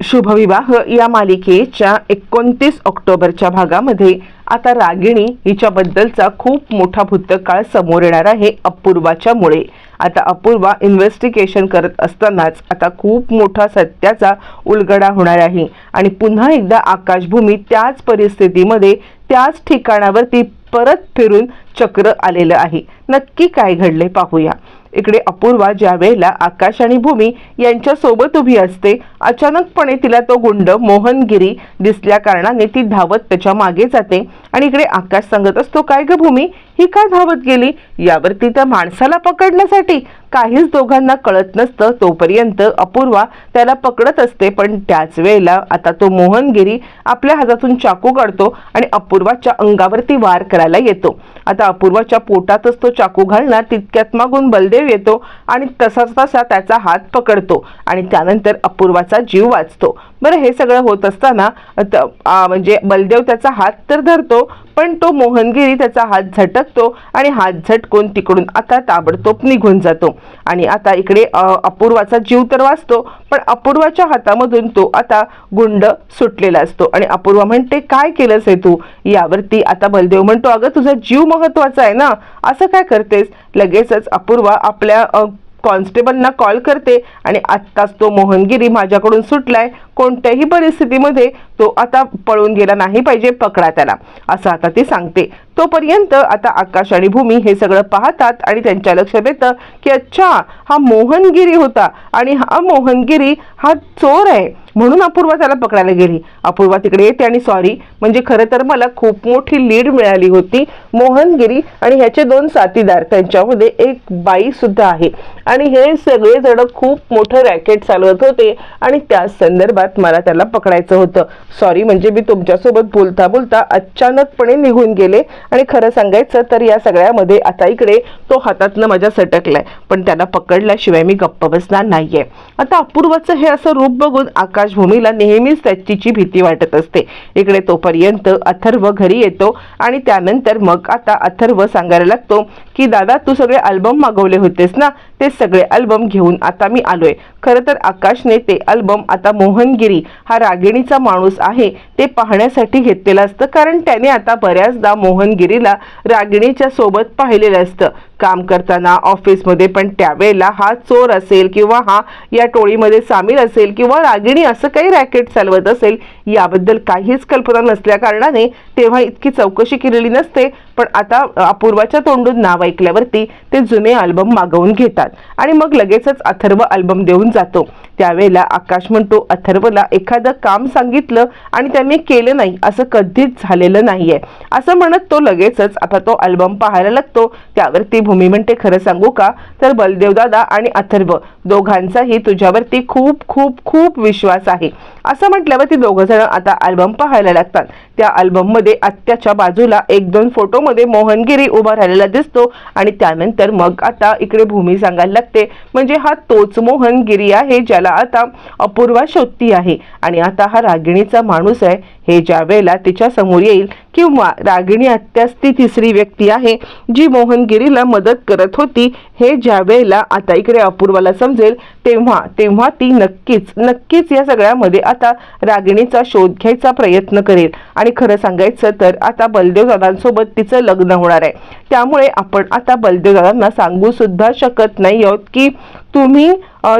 शुभविवाह या मालिकेच्या एकोणतीस ऑक्टोबरच्या भागामध्ये. आता रागिणी हिच्याबद्दलचा खूप मोठा भूतकाळ समोर येणार आहे अपूर्वाच्या मुळे आता अपूर्वा इन्व्हेस्टिगेशन करत असतानाच आता खूप मोठा सत्याचा उलगडा होणार आहे. आणि पुन्हा एकदा आकाशभूमी त्याच परिस्थितीमध्ये त्याच ठिकाणावरती परत फिरून चक्र आलेलं आहे. नक्की काय घडले पाहूया. इकडे अपूर्वा ज्या वेळेला आकाश आणि भूमी यांच्या सोबत उभी असते अचानकपणे तिला तो गुंड मोहनगिरी दिसल्या कारणाने ती धावत त्याच्यामागे जाते. आणि इकडे आकाश सांगत असतो काय ग भूमी? ही का धावत गेली? यावरती त्या माणसाला पकडण्यासाठी काहीच दोघांना कळत नसतं. तोपर्यंत अपूर्वा त्याला पकडत असते पण त्याच वेळेला आता तो मोहनगिरी आपल्या हातातून चाकू काढतो आणि अपूर्वाच्या अंगावरती वार करायला येतो. आता अपूर्वाच्या पोटातच तो चाकू घालणार तितक्यात मागून बलदेव येतो आणि तसाच तसा त्याचा हात पकडतो आणि त्यानंतर अपूर्वाचा जीव वाचतो. बरं हे सगळं होत असताना म्हणजे बलदेव त्याचा हात तर धरतो पण तो मोहनगिरी त्याचा हात झटकतो आणि हात झटकून तिकडून आता ताबडतोब निघून जातो. आणि आता इकडे अपूर्वाचा जीव तर वाचतो पण अपूर्वाच्या हातामधून तो आता गुंड सुटलेला असतो. आणि अपूर्वा म्हणते काय केलंस हे तू? यावरती आता बलदेव म्हणतो अगं तुझा जीव महत्त्वाचा आहे ना? असं काय करतेस? लगेचच अपूर्वा आपल्या कॉन्स्टेबलना कॉल करते आणि आत्ताच तो मोहनगिरी माझ्याकडून सुटलाय. कोणत्याही परिस्थितीमध्ये तो आता पळून गेला नाही पाहिजे पकडा त्याला. असं आता ती सांगते. तोपर्यंत आता आकाश आणि भूमी हे सगळं पाहतात आणि त्यांच्या लक्षात येतं की अच्छा हा मोहनगिरी होता आणि हा मोहनगिरी हा चोर आहे. म्हणून अपूर्वा त्याला पकडायला गेली. अपूर्वा तिकडे येते आणि सॉरी म्हणजे खरं तर मला खूप मोठी लीड मिळाली होती. मोहनगिरी आणि ह्याचे दोन साथीदार त्यांच्यामध्ये एक बाई सुद्धा आहे. आणि हे सगळेजण खूप मोठं रॅकेट चालवत होते आणि त्या संदर्भात मला त्याला पकडायचं होतं. सॉरी म्हणजे मी तुमच्यासोबत बोलता बोलता अचानकपणे निघून गेले. आणि खरं सांगायचं तर या सगळ्यामध्ये आता इकडे तो हातातनं माझ्या सटकलाय. पण त्याला पकडल्याशिवाय मी गप्प बसणार नाहीये. आता अपूर्वाचं हे असं रूप बघून आकाशभूमीला नेहमीच त्याचीची भीती वाटत असते. इकडे तोपर्यंत अथर्व घरी येतो आणि त्यानंतर मग आता अथर्व सांगायला लागतो की दादा तू सगळे अल्बम मागवले होतेस ना? ते सगळे अल्बम घेऊन आता मी आलोय. खरं तर आकाशने ते अल्बम आता मोहनगिरी हा रागिणीचा माणूस आहे ते पाहण्यासाठी घेतलेलं असतं. कारण त्याने आता बऱ्याचदा मोहनगिरीला रागिणीच्या सोबत पाहिलेलं असतं. काम करताना ऑफिसमध्ये पण त्यावेळेला हा चोर असेल किंवा हा या टोळीमध्ये सामील असेल किंवा रागिणी असं काही रॅकेट चालवत असेल याबद्दल काहीच कल्पना नसल्या कारणाने तेव्हा इतकी चौकशी केलेली नसते पण आता अपूर्वाच्या तोंडून नाव ऐकल्यावरती ते जुने अल्बम मागवून घेतात. आणि मग लगेचच अथर्व अल्बम देऊन जातो. त्यावेळेला आकाश म्हणतो अथर्वला एखादं काम सांगितलं आणि त्यांनी केलं नाही असं कधीच झालेलं नाहीये. असं म्हणत तो लगेचच आता तो अल्बम पाहायला लागतो. त्यावरती भूमी म्हणते खरं सांगू का? तर बलदेव दादा आणि अथर्व दोघांचाही तुझ्यावरती खूप खूप खूप विश्वास आहे. असं म्हटल्यावरती दोघं जण आता अल्बम पाहायला लागतात. त्या अल्बममध्ये मध्ये आत्याच्या बाजूला एक दोन फोटो मध्ये मोहनगिरी उभा राहिलेला दिसतो. आणि त्यानंतर मग आता इकडे भूमी सांगायला लागते. म्हणजे हा तोच मोहनगिरी आहे ज्याला आता अपूर्वा शोधती आहे. आणि आता हा रागिणीचा माणूस आहे. हे ज्या वेळेला तिच्या समोर येईल किंवा रागिणी आत्याच ती तिसरी व्यक्ती आहे जी मोहनगिरीला मदत करत होती हे ज्या वेळेला आता इकडे अपूर्वाला समजेल तेव्हा तेव्हा ती नक्कीच नक्कीच या सगळ्यामध्ये आता रागिणीचा शोध घ्यायचा प्रयत्न करेल. आणि खरं सांगायचं तर आता बलदेव दादांसोबत तिचं लग्न होणार आहे. त्यामुळे आपण आता बलदेव दादांना सांगू सुद्धा शकत नाही आहोत की तुम्ही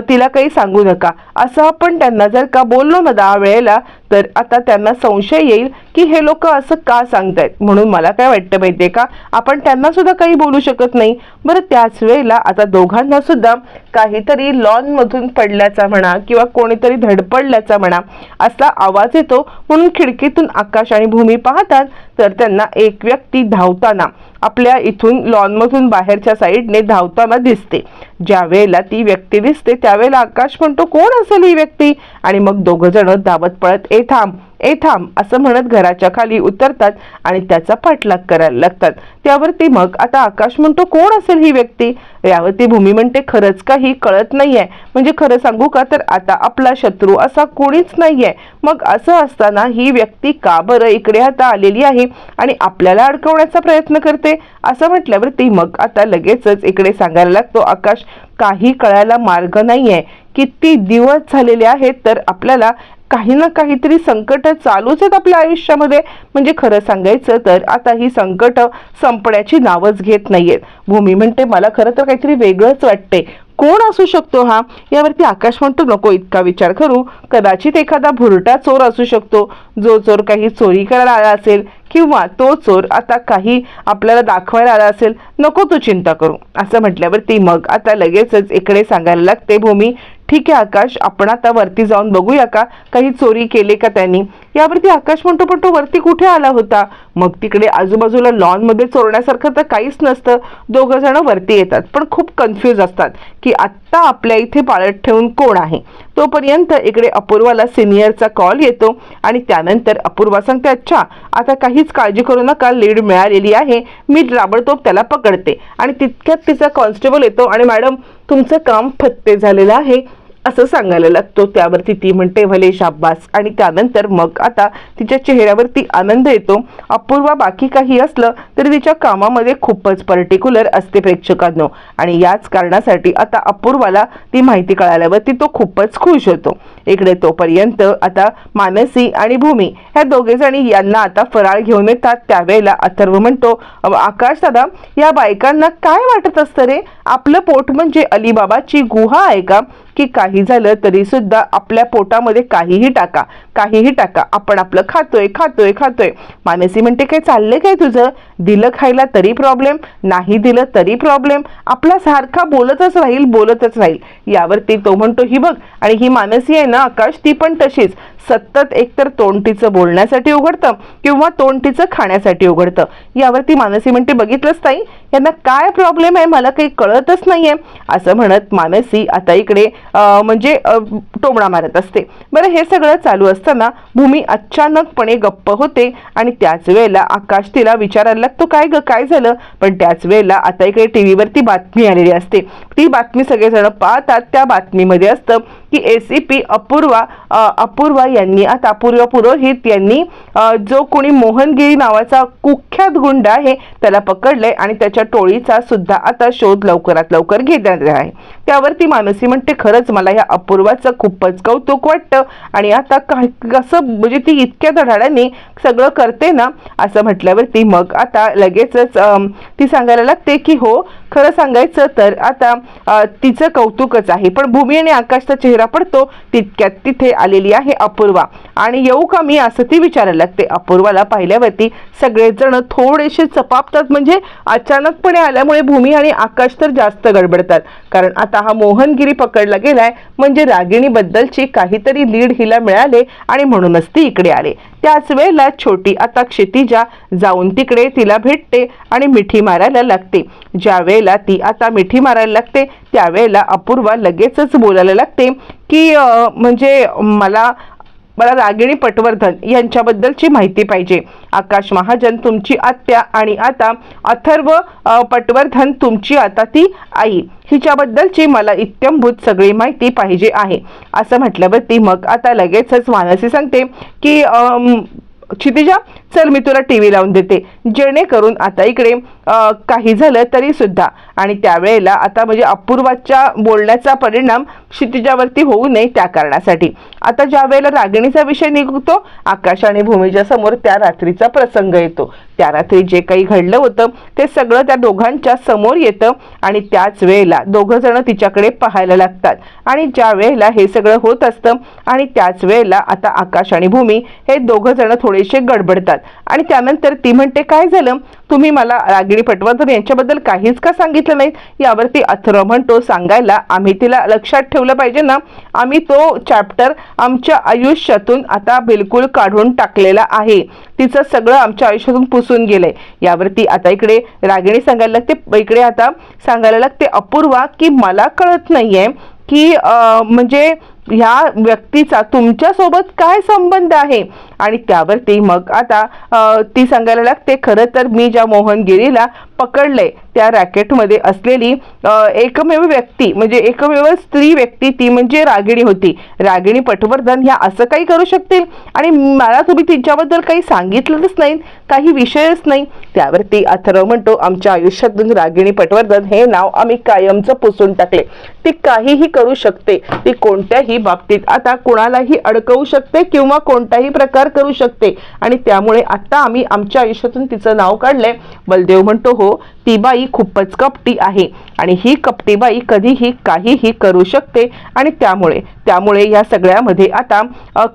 तिला काही सांगू नका. असं आपण त्यांना जर का बोललो ना दहा वेळेला तर आता त्यांना संशय येईल की हे लोक असं का सांगतायत? म्हणून मला काय वाटतं माहितीये का? आपण त्यांना सुद्धा काही बोलू शकत नाही. बरं त्याच वेळेला आता दोघांना सुद्धा काहीतरी लॉन मधून पडल्याचा म्हणा किंवा कोणीतरी धडपडल्याचा म्हणा असा आवाज येतो म्हणून खिडकीतून आकाश आणि भूमी पाहतात तर त्यांना एक व्यक्ती धावताना आपल्या इथून लॉनमधून बाहेरच्या साईडने धावताना दिसते. ज्या वेळेला ती व्यक्ती दिसते त्यावेळेला आकाश म्हणतो कोण असेल ही व्यक्ती? आणि मग दोघं जण धावत पळत ए थांब ए थांब असं म्हणत घराच्या खाली उतरतात आणि त्याचा पाठलाग करायला लागतात. त्यावरती मग आता आकाश म्हणतो कोण असेल ही व्यक्ती? यावरती भूमी म्हणते खरंच काही कळत नाहीये. म्हणजे खरं सांगू का? तर आता आपला शत्रू असा कोणीच नाहीये. मग असं असताना ही व्यक्ती का बरं इकडे आता आलेली आहे आणि आपल्याला अडकवण्याचा प्रयत्न करते? असं म्हटल्यावरती मग आता लगेचच इकडे सांगायला लागतो आकाश काही कळायला मार्ग नाहीये. किती दिवस झालेले आहेत तर आपल्याला काही ना काहीतरी संकट चालूच आहेत आपल्या आयुष्यामध्ये. म्हणजे खरं सांगायचं तर आता ही संकट संपण्याची नावच घेत नाहीयेत. भूमी म्हणते मला खरं तर काहीतरी वेगळंच वाटते कोण असू शकतो हा? यावरती आकाश म्हणतो नको इतका विचार करू. कदाचित एखादा भुरटा चोर असू शकतो. जो चोर काही चोरी करायला आला असेल किंवा तो चोर आता काही आपल्याला दाखवायला आला असेल नको तू चिंता करू. असं म्हटल्यावरती मग आता लगेचच इकडे सांगायला लागते भूमी. ठीक आहे आकाश. आपण आता वरती जाऊन बघूया का? काही चोरी केले का त्यांनी? यावरती आकाश म्हणतो पण तो वरती कुठे आला होता? मग तिकडे आजूबाजूला लॉनमध्ये चोरण्यासारखं तर काहीच नसतं. दोघं जण वरती येतात पण खूप कन्फ्यूज असतात की आत्ता आपल्या इथे पाळत ठेवून कोण आहे? तोपर्यंत इकडे अपूर्वाला सिनियरचा कॉल येतो आणि त्यानंतर अपूर्वा सांगते अच्छा आता काहीच काळजी करू नका लीड मिळालेली आहे. मी राबडतोब त्याला पकडते. आणि तितक्यात तिचा कॉन्स्टेबल येतो आणि मॅडम तुमचं काम फत्ते झालेलं आहे. असं सांगायला लागतो. त्यावरती ती म्हणते भले शाब्बास. आणि त्यानंतर मग आता तिच्या चेहऱ्यावरती आनंद येतो. अपूर्वा बाकी काही असलं तरी तिच्या कामामध्ये खूपच पर्टिक्युलर असते प्रेक्षकांनो. आणि याच कारणासाठी आता अपूर्वाला ती माहिती कळाल्यावरती तो खूपच खुश होतो. इकडे तोपर्यंत आता मानसी आणि भूमी ह्या दोघे जणी यांना आता फराळ घेऊन येतात. त्यावेळेला अथर्व म्हणतो आकाश दादा या बायकांना काय वाटत असतं रे? आपलं पोट म्हणजे अलिबाबाची गुहा आहे का? की काही झालं तरी सुद्धा आपल्या पोटामध्ये काहीही टाका काहीही टाका. आपण आपलं खातोय खातोय खातोय. मानसी म्हणते काय चाललंय काय तुझं? दिलं खायला तरी प्रॉब्लेम नाही दिलं तरी प्रॉब्लेम आपला सारखा बोलतच राहील बोलतच राहील. यावरती तो म्हणतो ही बघ. आणि ही मानसी आहे ना आकाश ती पण तशीच. सतत एकतर तोंड बोलण्यासाठी उघडतं किंवा तोंड खाण्यासाठी उघडतं. यावरती मानसी म्हणते बघितलंच ताई यांना काय प्रॉब्लेम आहे? मला काही कळतच नाहीये. असं म्हणत मानसी आता इकडे म्हणजे अं, टोमणा मारत असते. बरं हे सगळं चालू असताना भूमी अचानकपणे गप्प होते आणि त्याच वेळेला आकाश तिला विचारायला लागतो काय ग काय झालं? पण त्याच वेळेला आता इकडे टी व्हीवरती बातमी आलेली असते. ती बातमी सगळेजण पाहतात त्या बातमीमध्ये असतं की एसीपी अपूर्वा पी अपूर्वा यांनी आता पूर्व पुरोहित यांनी जो कोणी मोहनगिरी नावाचा कुख्यात गुंड आहे त्याला पकडलंय आणि त्याच्या टोळीचा सुद्धा आता शोध लवकरात लवकर घेण्यात आहे. त्यावरती मानसी म्हणते खरंच मला या अपूर्वाचं खूपच कौतुक वाटतं आणि आता काय कसं म्हणजे ती इतक्या धडाड्याने सगळं करते ना? असं म्हटल्यावरती मग आता लगेचच ती सांगायला लागते की हो खरं सांगायचं तर आता तिचं कौतुकच आहे. पण भूमी आणि आकाशचा चेहरा पडतो तितक्यात तिथे आलेली आहे अपूर्वा. आणि येऊ का मी असं ती विचारायला लागते. अपूर्वाला पाहिल्यावरती सगळेजण थोडेसे चपापतात. म्हणजे अचानकपणे आल्यामुळे भूमी आणि आकाश तर जास्त गडबडतात. कारण आता हा मोहनगिरी पकडला गेलाय. म्हणजे रागिणीबद्दलची काहीतरी लीड हिला मिळाले आणि म्हणूनच ती इकडे आले. त्याच वेळेला छोटी आता क्षितिजा जाऊन तिकडे तिला भेटते आणि मिठी मारायला लागते. ज्या वेळेला ती आता मिठी मारायला लागते त्यावेळेला अपूर्वा लगेचच बोलायला लागते की म्हणजे मला मला रागिणी पटवर्धन यांच्याबद्दलची माहिती पाहिजे. आकाश महाजन तुमची आत्या आणि आता अथर्व पटवर्धन तुमची आता ती आई. हिच्याबद्दलची मला इत्यंभूत सगळी माहिती पाहिजे आहे. असं म्हटल्यावरती मग आता लगेचच मानसी सांगते की क्षितिजा चल मी तुला टी व्ही लावून देते. जेणेकरून आता इकडे काही झालं तरी सुद्धा. आणि त्यावेळेला आता म्हणजे अपूर्वाच्या बोलण्याचा परिणाम क्षितिजावरती होऊ नये त्या कारणासाठी. आता ज्या वेळेला रागिणीचा विषय निघतो आकाश आणि भूमीच्या समोर त्या रात्रीचा प्रसंग येतो. त्या रात्री जे काही घडलं होतं ते सगळं त्या दोघांच्या समोर येतं आणि त्याच वेळेला दोघं जण तिच्याकडे पाहायला लागतात. आणि ज्या वेळेला हे सगळं होत असतं आणि त्याच वेळेला आता आकाश आणि भूमी हे दोघं जण थोडेसे गडबडतात. आणि त्यानंतर ती म्हणते काय झालं? तुम्ही मला रागिणी पटवर्धन यांच्याबद्दल काहीच का सांगितलं नाही यावरती अथर्व म्हणतो सांगायला आम्ही तिला लक्षात ठेवलं पाहिजे ना. आम्ही तो चॅप्टर आमच्या आयुष्यातून आता बिलकुल काढून टाकलेला आहे. तिचं सगळं आमच्या आयुष्यातून पुसून गेलंय यावरती आता इकडे रागिणी सांगायला लागते. इकडे आता सांगायला लागते अपूर्वा की मला कळत नाहीये की म्हणजे ह्या व्यक्तीचा तुमच्यासोबत काय संबंध आहे? आणि त्यावरती मग आता ती सांगायला लागते खरं तर मी ज्या मोहनगिरीला पकडले त्या रॅकेटमध्ये असलेली एकमेव व्यक्ती म्हणजे एकमेव स्त्री व्यक्ती ती म्हणजे रागिणी होती. रागिणी पटवर्धन ह्या असं काही करू शकतील? आणि मला तुम्ही तिच्याबद्दल काही सांगितलंच नाही काही विषयच नाही. त्यावरती अथर्व म्हणतो आमच्या आयुष्यातून रागिणी पटवर्धन हे नाव आम्ही कायमचं पुसून टाकले. ती काहीही करू शकते. ती कोणत्याही कोणत्याही बाबतीत आता कोणालाही अडकवू शकते किंवा कोणताही प्रकार करू शकते. आणि त्यामुळे आता आम्ही आमच्या आयुष्यातून तिचं नाव काढलंय. बलदेव म्हणतो हो ती बाई खूपच कपटी आहे. आणि ही कपटी बाई कधीही काहीही करू शकते. आणि त्यामुळे त्यामुळे या सगळ्यामध्ये आता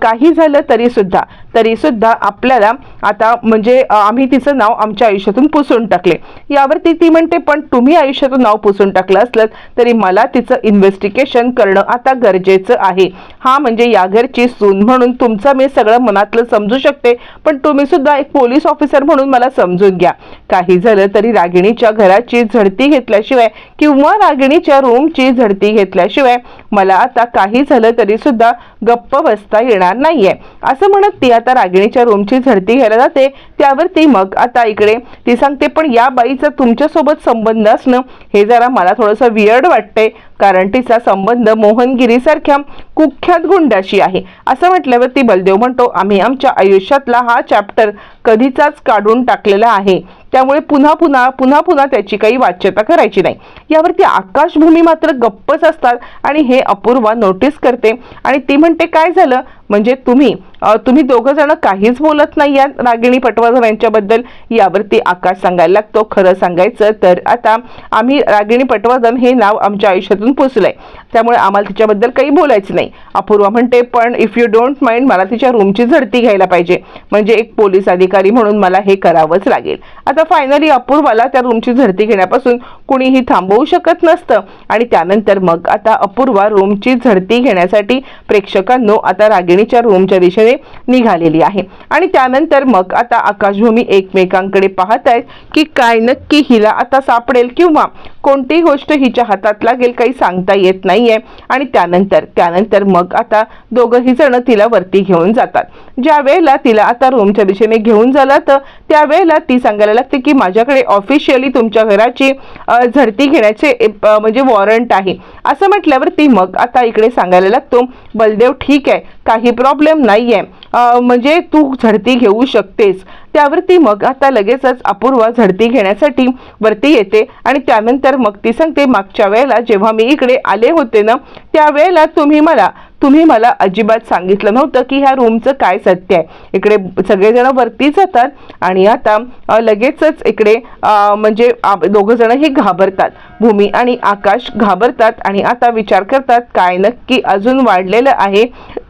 काही झालं तरी सुद्धा तरी सुद्धा आपल्याला आता म्हणजे आम्ही तिचं नाव आमच्या आयुष्यातून पुसून टाकले. यावरती ती म्हणते पण तुम्ही आयुष्यातून नाव पुसून टाकलं असलं तरी मला तिचं इन्व्हेस्टिगेशन करणं आता गरजेचं आहे. हा म्हणजे या घरची सून म्हणून तुमचं मी सगळं मनातलं समजू शकते पण तुम्ही सुद्धा एक पोलीस ऑफिसर म्हणून मला समजून घ्या. काही झालं तरी रागिणीच्या घराची झडती घेतल्याशिवाय किंवा रागिणीच्या रूमची झडती घेतल्याशिवाय मला आता काही झालं तरी सुद्धा गप्प बसता येणार नाहीये. असं म्हणत ती आता रागिणीच्या रूमची झडती घ्यायला जाते. त्यावरती मग आता इकडे ती सांगते पण या बाईचा तुमच्यासोबत संबंध असणं हे जरा मला थोडंसं वियर्ड वाटतंय. कारण तिचा संबंध मोहनगिरीसारख्या कुख्यात गुंडाशी आहे. असं म्हटल्यावर ती बलदेव म्हणतो आम्ही आमच्या आयुष्यातला हा चॅप्टर कधीचाच काढून टाकलेला आहे. त्यामुळे पुन्हा पुन्हा पुन्हा पुन्हा त्याची काही वाच्यता करायची नाही. यावरती आकाशभूमी मात्र गप्पच असतात आणि हे अपूर्वा नोटीस करते. आणि ती म्हणते काय झालं? म्हणजे तुम्ही तुम्ही दोघं जण काहीच बोलत नाही या रागिणी पटवर्धन यांच्याबद्दल यावरती आकाश सांगायला लागतो खरं सांगायचं तर आता आम्ही रागिणी पटवर्धन हे नाव आमच्या आयुष्यातून पुसलंय त्यामुळे आम्हाला तिच्याबद्दल काही बोलायचं नाही. अपूर्वा म्हणते पण इफ यू डोंट माइंड मला तिच्या रूमची झडती घ्यायला पाहिजे. म्हणजे एक पोलीस अधिकारी म्हणून मला हे करावंच लागेल. आता फायनली अपूर्वाला त्या रूमची झडती घेण्यापासून कुणीही थांबवू शकत नसतं. आणि त्यानंतर मग आता अपूर्वा रूमची झडती घेण्यासाठी प्रेक्षकांनो आता रागिणीच्या रूमच्या दिशेने निघालेली आहे. आणि त्यानंतर मग आता आकाशभूमी एकमेकांकडे पाहत आहेत की काय नक्की हिला आता सापडेल किंवा कोणतीही गोष्ट हिच्या हातात लागेल काही सांगता येत नाहीये. आणि त्यानंतर त्यानंतर मग आता दोघंही जण तिला वरती घेऊन जातात. ज्या वेळेला तिला आता रूमच्या दिशेने घेऊन झालं तर त्यावेळेला ती सांगायला लागते की माझ्याकडे ऑफिशियली तुमच्या घराची झडती घेण्याचे म्हणजे वॉरंट आहे. असं म्हटल्यावर ती मग आता इकडे सांगायला लागतो बलदेव ठीक आहे काही प्रॉब्लेम नाही आहे म्हणजे तू झडती घेऊ शकतेस. त्यावरती मग आता लगेचच अपूर्वा झडती घेण्यासाठी वरती येते आणि त्यानंतर मग ती सांगते मागच्या वेळेला जेव्हा मी इकडे आले होते ना त्यावेळेला तुम्ही मला तुम्ही मला अजिबात सांगितलं नव्हतं की ह्या रूमचं काय सत्य आहे. इकडे सगळेजण वरती जातात आणि आता लगेचच इकडे म्हणजे दोघंजणं हे घाबरतात. भूमी आणि आकाश घाबरतात आणि आता विचार करतात काय नक्की अजून वाढलेलं आहे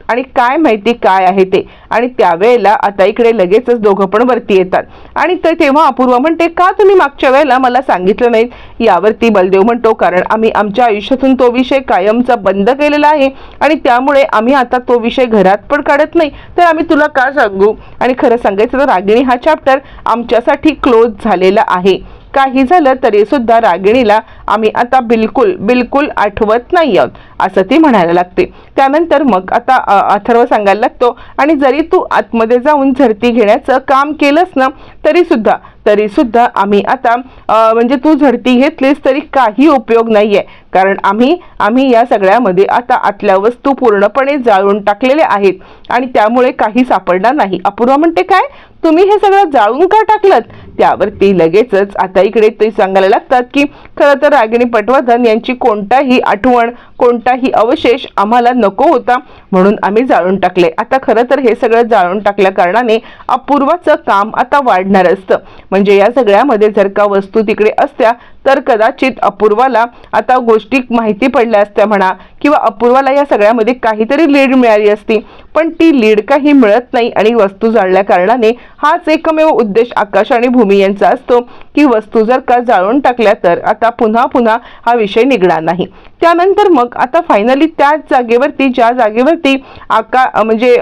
आणि काय माहिती काय आहे ते. आणि त्यावेळेला आता इकडे लगेचच दोघं पण वरती येतात. आणि ते तेव्हा अपूर्वा म्हणते का तुम्ही मागच्या वेळेला मला सांगितलं नाही? यावरती बलदेव म्हणतो कारण आम्ही आमच्या आयुष्यातून तो विषय कायमचा बंद केलेला आहे आणि त्यामुळे आम्ही आता तो विषय घरात पण काढत नाही. तर आम्ही तुला का सांगू? आणि खरं सांगायचं तर रागिणी हा चॅप्टर आमच्यासाठी क्लोज झालेला आहे. काही झालं तरी सुद्धा रागिणीला आम्ही आता बिलकुल बिलकुल आठवत नाही आहोत असं ती म्हणायला लागते. त्यानंतर मग आता अथर्व सांगायला लागतो आणि जरी तू आतमध्ये जाऊन झडती घेण्याचं काम केलंस ना तरी सुद्धा तरी सुद्धा आम्ही आता म्हणजे तू झडती घेतलीस तरी काही उपयोग नाही आहे कारण आम्ही आम्ही या सगळ्यामध्ये आता आतल्या वस्तू पूर्णपणे जाळून टाकलेल्या आहेत आणि त्यामुळे काही सापडणार नाही. अपूर्वा म्हणते काय? तुम्ही हे सगळं जाळून का टाकलं त्यावरती लगेचच आता इकडे ते सांगायला लागतात की खरं तर रागिणी पटवर्धन यांची कोणताही आठवण कोणताही अवशेष आम्हाला नको होता म्हणून आम्ही जाळून टाकले. आता खरं तर हे सगळं जाळून टाकल्या कारणाने अपूर्वाचं काम आता वाढणार असतं. म्हणजे या सगळ्यामध्ये जर का वस्तू तिकडे असत्या तर कदाचित अपूर्वाला आता गोष्टी माहिती पडल्या असत्या म्हणा किंवा अपूर्वाला या सगळ्यामध्ये काहीतरी लीड मिळाली असती. पण ती लीड काही मिळत नाही आणि वस्तू जाळल्या कारणाने हाच एकमेव उद्देश आकाश आणि भूमी यांचा असतो. की वस्तू जर का जाळून टाकल्या तर आता पुन्हा पुन्हा हा विषय निघणार नाही. त्यानंतर मग आता फायनली त्याच जागेवरती ज्या जागेवरती आका म्हणजे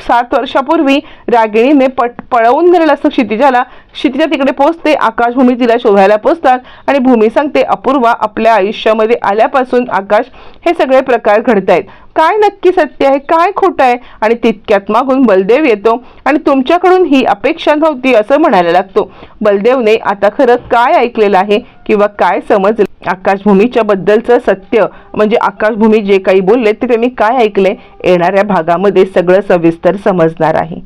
सात वर्षापूर्वी रागिणीने पट पळवून दिलेलं असतं क्षितिजाला क्षितिजा तिकडे पोहोचते आकाशभूमी तिला शोधायला पोचतात आणि भूमी सांगते अपूर्वा आपल्या आयुष्यामध्ये आल्यापासून आकाश हे सगळे प्रकार घडतायत. काय नक्की सत्य आहे? काय खोटं आहे? आणि तितक्यात मागून बलदेव येतो आणि तुमच्याकडून ही अपेक्षा नव्हती असं म्हणायला लागतो. बलदेवने आता खरं काय ऐकलेलं आहे किंवा काय समजलं? आकाशभूमीच्या बद्दलचं सत्य म्हणजे आकाशभूमी जे काही बोलले ते त्यांनी काय ऐकले? येणाऱ्या भागामध्ये सगळं सविस्तर समजणार आहे.